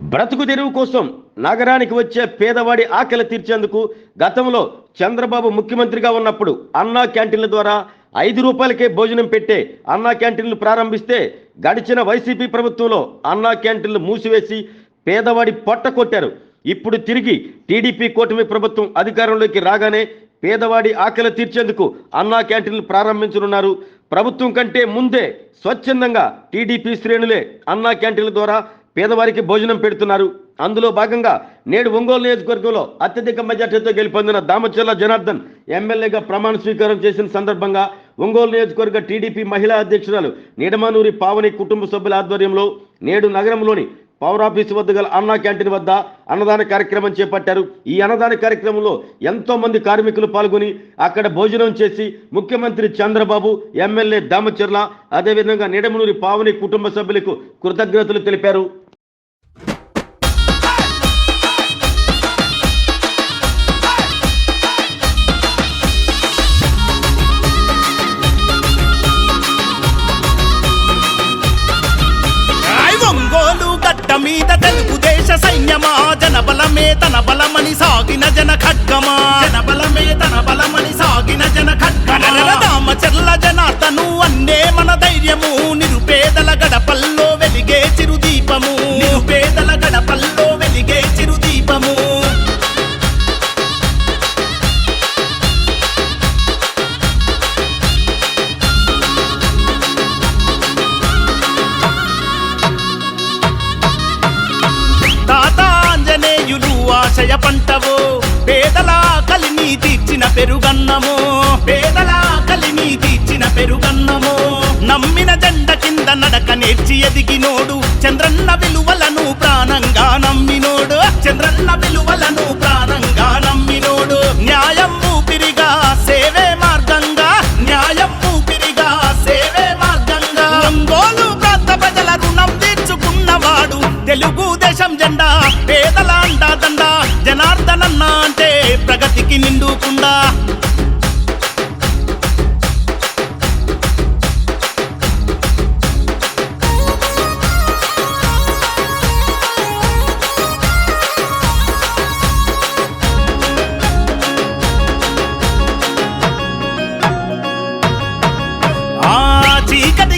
బ్రతుకు తెరువు కోసం నగరానికి వచ్చే పేదవాడి ఆకలి తీర్చేందుకు గతంలో చంద్రబాబు ముఖ్యమంత్రిగా ఉన్నప్పుడు అన్నా క్యాంటీన్ల ద్వారా ఐదు రూపాయలకే భోజనం పెట్టే అన్నా క్యాంటీన్లు ప్రారంభిస్తే గడిచిన వైసీపీ ప్రభుత్వంలో అన్నా క్యాంటీన్లు మూసివేసి పేదవాడి పొట్ట కొట్టారు. ఇప్పుడు తిరిగి టీడీపీ కూటమి ప్రభుత్వం అధికారంలోకి రాగానే పేదవాడి ఆకలి తీర్చేందుకు అన్నా క్యాంటీన్లు ప్రారంభించనున్నారు. ప్రభుత్వం కంటే ముందే స్వచ్ఛందంగా టీడీపీ శ్రేణులే అన్నా క్యాంటీన్ల ద్వారా పేదవారికి భోజనం పెడుతున్నారు. అందులో భాగంగా నేడు ఒంగోలు నియోజకవర్గంలో అత్యధిక మెజార్టీతో గెలుపొందిన దామచర్ల జనార్దన్ ఎమ్మెల్యేగా ప్రమాణ స్వీకారం చేసిన సందర్భంగా ఒంగోలు నియోజకవర్గ టీడీపీ మహిళా అధ్యక్షురాలు నిడమనూరి పావని కుటుంబ సభ్యుల ఆధ్వర్యంలో నేడు నగరంలోని పౌరాఫీసు వద్ద గల అన్నా క్యాంటీన్ వద్ద అన్నదాన కార్యక్రమం చేపట్టారు. ఈ అన్నదాన కార్యక్రమంలో ఎంతో మంది కార్మికులు పాల్గొని అక్కడ భోజనం చేసి ముఖ్యమంత్రి చంద్రబాబు ఎమ్మెల్యే దామచర్ల అదేవిధంగా నిడమనూరి పావని కుటుంబ సభ్యులకు కృతజ్ఞతలు తెలిపారు. బలమే తన బలమని సాగిన జన ఖడ్గమా? జన బలమే తన బలమని పేదల కలిని తీర్చిన పెరుగన్నము. పేదల కలిని తీర్చిన పెరుగన్నము. నమ్మిన జెండ కింద నడక నేర్చి ఎదిగినోడు చంద్రన్న లేకుండా.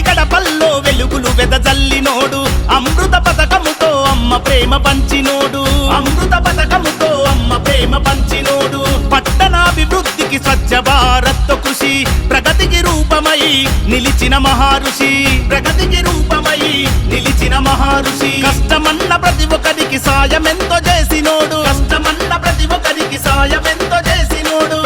గడపల్లో వెలుగులు వెదజల్లినోడు. అమృత పథకముతో అమ్మ ప్రేమ పంచినోడు. అమృత పథకముతో అమ్మ ప్రేమ పంచినోడు. పట్టణాభివృద్ధికి స్వచ్ఛ భారత్ కృషి ప్రగతికి రూపమై నిలిచిన మహారుషి. ప్రగతికి రూపమై నిలిచిన మహారుషి. కష్టమన్న ప్రతి ఒక్కరికి సాయం ఎంతో చేసినోడు. కష్టమన్న ప్రతి ఒక్కరికి సాయం ఎంతో చేసినోడు.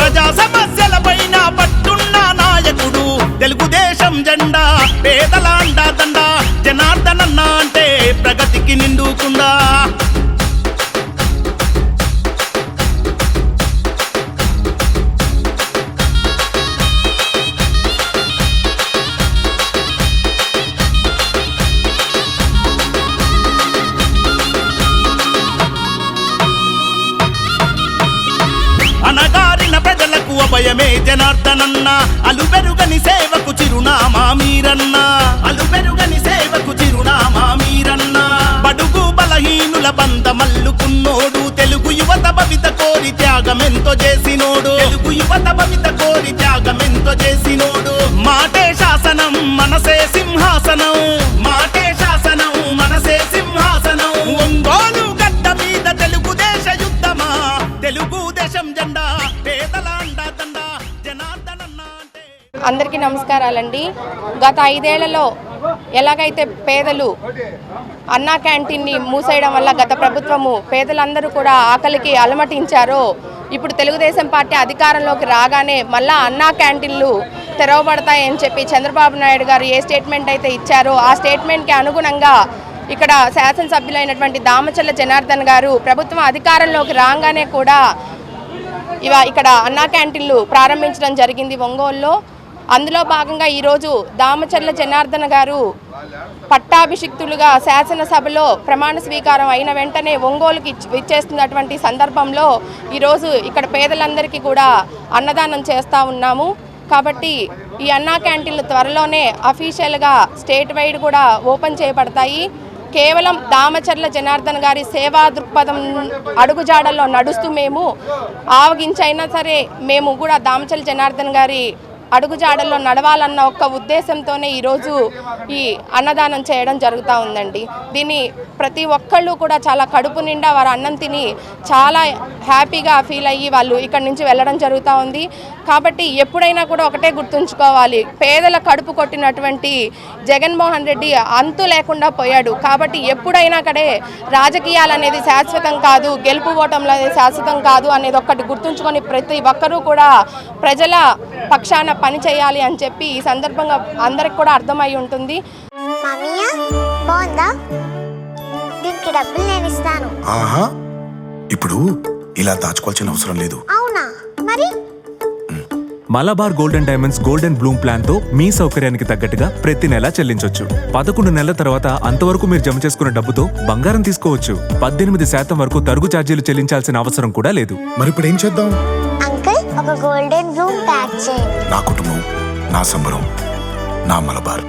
భయమే జనార్దనన్న. అలుబెరుగని సేవకు చిరునామా మీరన్న. అలుబెరుగని సేవకు చిరునామా మీరన్న. బడుగు బలహీనుల బంధమల్లుకున్నోడు. తెలుగు యువత భవిత కోరి త్యాగమెంతో చేసి అందరికీ నమస్కారాలండి. గత ఐదేళ్ళలో ఎలాగైతే పేదలు అన్నా క్యాంటీన్ని మూసేయడం వల్ల గత ప్రభుత్వము పేదలందరూ కూడా ఆకలికి అలమటించారో ఇప్పుడు తెలుగుదేశం పార్టీ అధికారంలోకి రాగానే మళ్ళా అన్నా క్యాంటీన్లు తెరవబడతాయని చెప్పి చంద్రబాబు నాయుడు గారు ఏ స్టేట్మెంట్ అయితే ఇచ్చారో ఆ స్టేట్మెంట్కి అనుగుణంగా ఇక్కడ శాసనసభ్యులైనటువంటి దామచల్ల జనార్దన్ గారు ప్రభుత్వం అధికారంలోకి రాగానే కూడా ఇవ ఇక్కడ అన్నా క్యాంటీన్లు ప్రారంభించడం జరిగింది ఒంగోలులో. అందులో భాగంగా ఈరోజు దామచర్ల జనార్దన గారు పట్టాభిషిక్తులుగా శాసనసభలో ప్రమాణ స్వీకారం అయిన వెంటనే ఒంగోలుకి ఇచ్చేస్తున్నటువంటి సందర్భంలో ఈరోజు ఇక్కడ పేదలందరికీ కూడా అన్నదానం చేస్తూ ఉన్నాము. కాబట్టి ఈ అన్నా క్యాంటీన్లు త్వరలోనే అఫీషియల్గా స్టేట్ వైడ్ కూడా ఓపెన్ చేయబడతాయి. కేవలం దామచర్ల జనార్దన్ గారి సేవా దృక్పథం అడుగుజాడల్లో నడుస్తూ మేము ఆవగించైనా సరే మేము కూడా దామచర్ల జనార్దన్ గారి అడుగుజాడల్లో నడవాలన్న ఒక్క ఉద్దేశంతోనే ఈరోజు ఈ అన్నదానం చేయడం జరుగుతూ ఉందండి. దీన్ని ప్రతి ఒక్కళ్ళు కూడా చాలా కడుపు నిండా వారు అన్నం తిని చాలా హ్యాపీగా ఫీల్ అయ్యి వాళ్ళు ఇక్కడి నుంచి వెళ్ళడం జరుగుతూ ఉంది. కాబట్టి ఎప్పుడైనా కూడా ఒకటే గుర్తుంచుకోవాలి. పేదల కడుపు కొట్టినటువంటి జగన్మోహన్ రెడ్డి అంతు లేకుండా పోయాడు. కాబట్టి ఎప్పుడైనా కడే రాజకీయాలు అనేది శాశ్వతం కాదు గెలుపు ఓటంలో అనేది శాశ్వతం కాదు అనేది ఒక్కటి గుర్తుంచుకొని ప్రతి ఒక్కరూ కూడా ప్రజల పక్షాన పని చేయాలి అని చెప్పి ఈ సందర్భంగా అందరికి కూడా అర్థమై ఉంటుంది. మమ్మీయా బాగుందా? దీనికి డబ్బులు నేను ఇస్తాను. ఆహా ఇప్పుడు ఇలా దాచుకోవాల్సిన అవసరం లేదు. అవునా? మరి? Malabar golden diamonds golden bloom ప్లాన్తో మీ సౌకర్యానికి తగ్గట్టుగా ప్రతి నెల చెల్లించొచ్చు. పదకొండు నెలల తర్వాత అంతవరకు మీరు జమ చేసుకున్న డబ్బుతో బంగారం తీసుకోవచ్చు. పద్దెనిమిది శాతం వరకు తరుగు ఛార్జీలు చెల్లించాల్సిన అవసరం కూడా లేదు. మరి ఇప్పుడు ఏం చేద్దాం ఒక గోల్డెన్ రూమ్ ప్యాక్ చేయండి నా కుటుంబం నా సంబరం నా మలబార్.